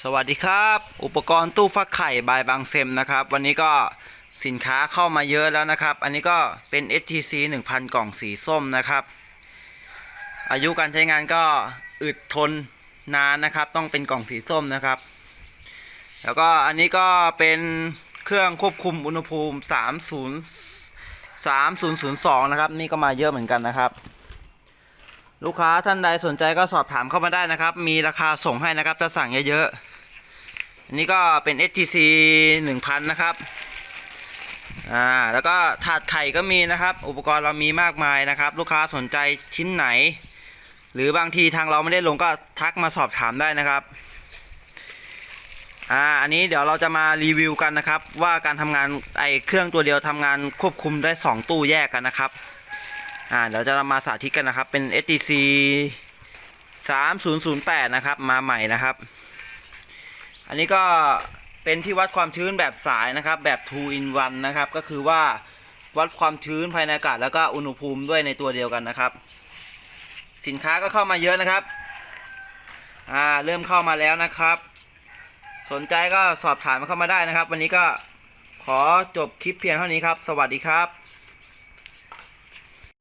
สวัสดีครับ อุปกรณ์ตู้ฟักไข่บายบางเซมนะครับ วันนี้ก็สินค้าเข้ามาเยอะแล้วนะครับ อันนี้ก็เป็น STC 1000 กล่องสีส้มนะครับ อายุการใช้งานก็อึดทนนานนะครับ ต้องเป็นกล่องสีส้มนะครับ แล้วก็อันนี้ก็เป็นเครื่องควบคุมอุณหภูมิ 30 3002 นะครับ นี่ก็มาเยอะเหมือนกันนะครับ ลูกค้าท่านใดสนใจก็สอบถามเข้ามาได้นะครับ มีราคาส่งให้นะครับถ้าสั่งเยอะๆอันนี้ก็เป็น STC 1000 นะครับอ่าแล้วก็ถาดไข่ก็มีนะครับ อุปกรณ์เรามีมากมายนะครับ ลูกค้าสนใจชิ้นไหน หรือบางทีทางเราไม่ได้ลงก็ทักมาสอบถามได้นะครับอ่าอันนี้เดี๋ยวเราจะมารีวิวกันนะครับ ว่าการทำงานไอเครื่องตัวเดียวทำงานควบคุมได้ 2 ตู้แยกกันนะครับ อ่าเดี๋ยวจะมาสาธิตกันนะครับ เป็น STC 3008 นะครับ มาใหม่นะครับ อันนี้ก็เป็นที่วัดความชื้นแบบสายนะครับ แบบ 2 in 1 นะครับ ก็คือว่าวัดความชื้นภายในอากาศแล้วก็อุณหภูมิด้วยในตัวเดียวกันนะครับ สินค้าก็เข้ามาเยอะนะครับอ่าเริ่มเข้ามาแล้วนะครับ สนใจก็สอบถามเข้ามาได้นะครับ วันนี้ก็ขอจบคลิปเพียงเท่านี้ครับ สวัสดีครับ